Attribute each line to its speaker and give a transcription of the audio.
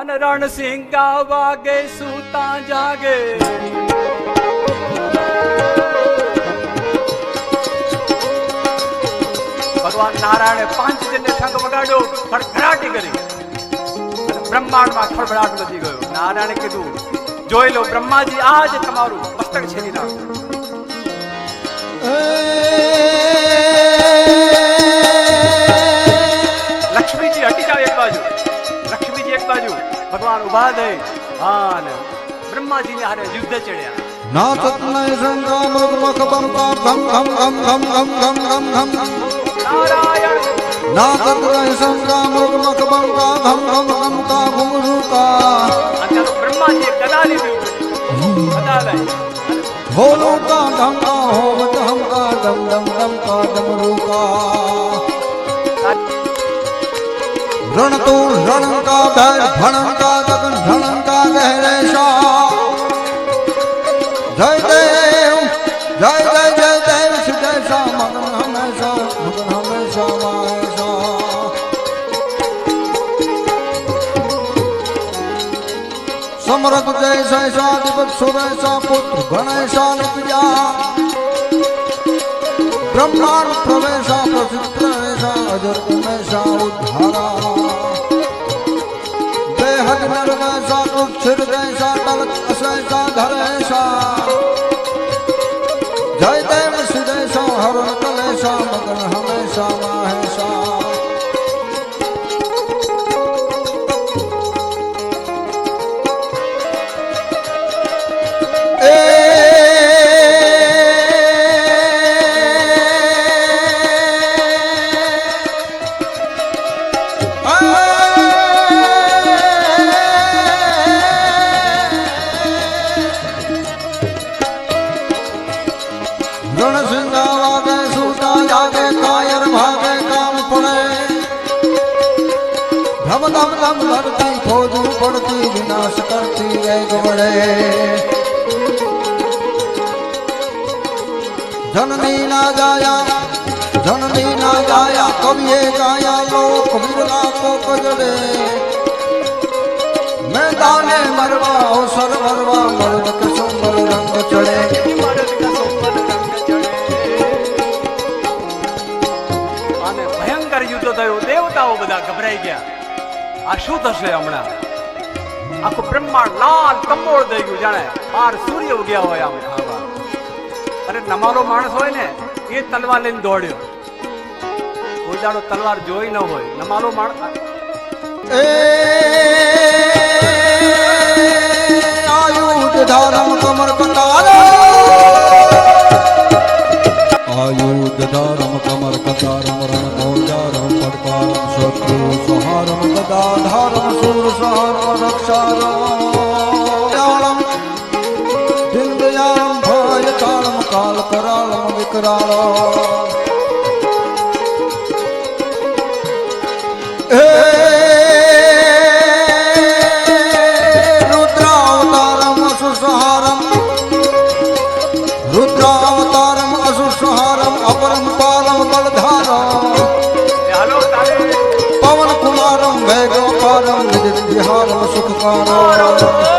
Speaker 1: અન રણસિંહ વાગે સુતા જાગે. ભગવાન નારાયણે પાંચ જણને શંખ વગાડ્યો ખડખડાટી કરી. બ્રહ્માંડમાં ખળભળાટ વધી ગયો. નારાયણે કીધું, જોઈ લો બ્રહ્માજી આજ તમારું મસ્તક છેલી નાખો ભગવાન ઊભા થઈ હા ને બ્રહ્માજીને હારે યુદ્ધ ચડ્યા બ્રહ્માજી કદા લીધું કદા લઈ
Speaker 2: भोलो का धम का होम धम का दम दम दम का दमरू का રણતુર રણકા ધર ભણકા તગન રણકા ગહેરે શા જય દેવ, જય જય જય દેવ સુજય શા મગન હમેશા મગન હમેશા મહેશા સમરત જય સહેશા દીપક સુરેશા પુત્ર ગણેશા નિપજા ब्रह्मांड प्रवेशा प्रसिद्ध प्रवेशा अजर Umesha उद्धारा Sarıdan sarıp sürden sarıdan ધમ ધમ ધમ ધરતી ફોજું પડતી વિનાશ કરતી એક વડે જનની ના જાયા, જનની ના જાયા, કવિએ ગાયા લોક વિરલા કો કજડે મેદાને મરવા અવસર ભરવા મર્દ કે રંગ ચડે.
Speaker 1: ભયંકર યુદ્ધ થયું, દેવતાઓ બધા ગભરાઈ ગયા. આ શું થશે હમણાં? આખું બ્રહ્માંડ લાલ કમોળ થઈ ગયું, જાણે. બાર સૂર્ય ઉગ્યા હોય આમ. ખાવા અરે નમારો માણસ હોય ને, એ તલવાર લઈને દોડ્યો. કોઈ દાડો તલવાર જોઈ ન હોય. નમારો માણસ
Speaker 2: આયુધ ધારમ કમર કટાર આયુધ ધારમ કમર કટારમ રણ મોજારમ પડકારમ ધારમ ગદા ધારમ સુર સહર રક્ષારમ દિનદયામ ભય તાળમ કાલ કરાળમ વિકરાળ moro.